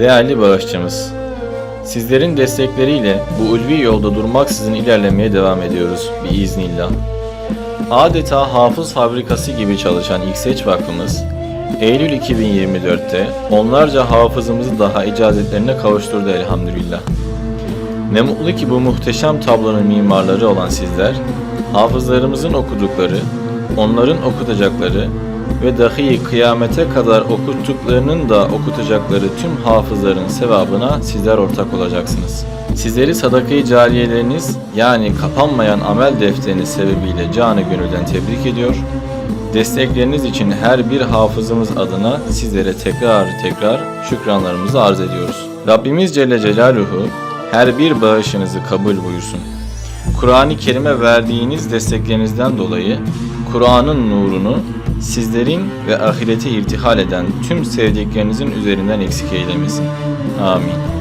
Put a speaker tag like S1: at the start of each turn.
S1: Değerli bağışçımız, sizlerin destekleriyle bu ulvi yolda durmaksızın ilerlemeye devam ediyoruz biiznillah. Adeta hafız fabrikası gibi çalışan İkseç Vakfımız, Eylül 2024'te onlarca hafızımızı daha icazetlerine kavuşturdu elhamdülillah. Ne mutlu ki bu muhteşem tablonun mimarları olan sizler, hafızlarımızın okudukları, onların okutacakları ve dahi kıyamete kadar okuttuklarının da okutacakları tüm hafızların sevabına sizler ortak olacaksınız. Sizleri sadaka-i cariyeleriniz yani kapanmayan amel defteriniz sebebiyle canı gönülden tebrik ediyor. Destekleriniz için her bir hafızımız adına sizlere tekrar tekrar şükranlarımızı arz ediyoruz. Rabbimiz Celle Celaluhu her bir bağışınızı kabul buyursun. Kur'an-ı Kerim'e verdiğiniz desteklerinizden dolayı Kur'an'ın nurunu sizlerin ve ahirete irtihal eden tüm sevdiklerinizin üzerinden eksik eylemesin. Amin.